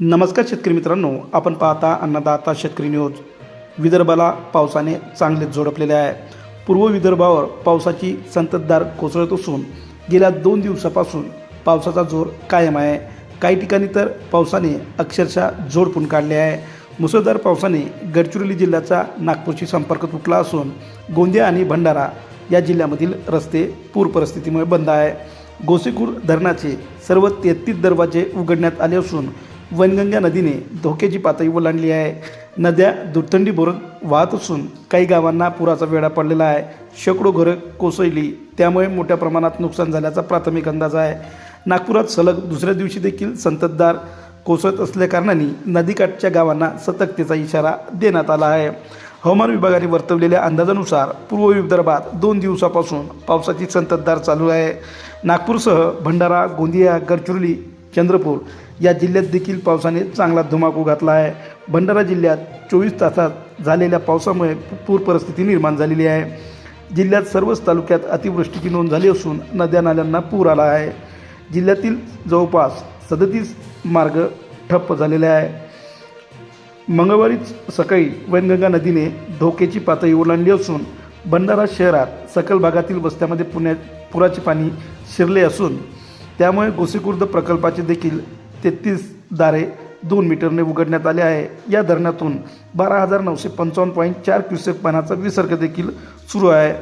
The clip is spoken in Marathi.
नमस्कार शेतकरी मित्रांनो आपण पाहता अन्नदाता शेतकरी न्यूज. विदर्भाला पावसाने चांगलेच झोडपलेले आहे. पूर्व विदर्भावर पावसाची संततधार कोसळत असून गेल्या दोन दिवसापासून पावसाचा जोर कायम आहे. काही ठिकाणी तर पावसाने अक्षरशः झोडपून काढले आहे. मुसळधार पावसाने गडचिरोली जिल्ह्याचा नागपूरशी संपर्क तुटला असून गोंदिया आणि भंडारा या जिल्ह्यामधील रस्ते पूर परिस्थितीमुळे बंद आहे. गोसेखूर धरणाचे सर्व तेहतीस दरवाजे उघडण्यात आले असून वनगंगा नदीने धोक्याची पातळी ओलांडली आहे. नद्या दुथंडी वाहत असून काही गावांना पुराचा वेढा पडलेला आहे. शेकडो घरं कोसळली. त्यामुळे मोठ्या प्रमाणात नुकसान झाल्याचा प्राथमिक अंदाज आहे. नागपुरात सलग दुसऱ्या दिवशी देखील संततधार कोसळत असल्याकारणाने नदीकाठच्या गावांना सतर्कतेचा इशारा देण्यात आला आहे. हवामान विभागाने वर्तवलेल्या अंदाजानुसार पूर्व विदर्भात दोन दिवसापासून पावसाची संततधार चालू आहे. नागपूरसह भंडारा गोंदिया गडचिरोली चंद्रपूर या जिल्ह्यात देखील पावसाने चांगला धुमाकूळ घातला आहे. भंडारा जिल्ह्यात चोवीस तासात झालेल्या पावसामुळे पूर परिस्थिती निर्माण झालेली आहे. जिल्ह्यात सर्वच तालुक्यात अतिवृष्टीची नोंद झाली असून नद्या नाल्यांना पूर आला आहे. जिल्ह्यातील जवळपास सदतीस मार्ग ठप्प झालेले आहे. मंगळवारीच सकाळी वैनगंगा नदीने धोक्याची पातळी ओलांडली असून भंडारा शहरात सकल भागातील वस्त्यामध्ये पुण्या पुराचे पाणी शिरले असून त्यामुळे गोसीखुर्द प्रकल्पाचे देखील तेहतीस दारे दोन मीटरने उघडण्यात आले आहे. या धरणातून बारा हजार नऊशे पंचावन्न पॉईंट चार क्युसेक पाण्याचा विसर्ग देखील सुरू आहे.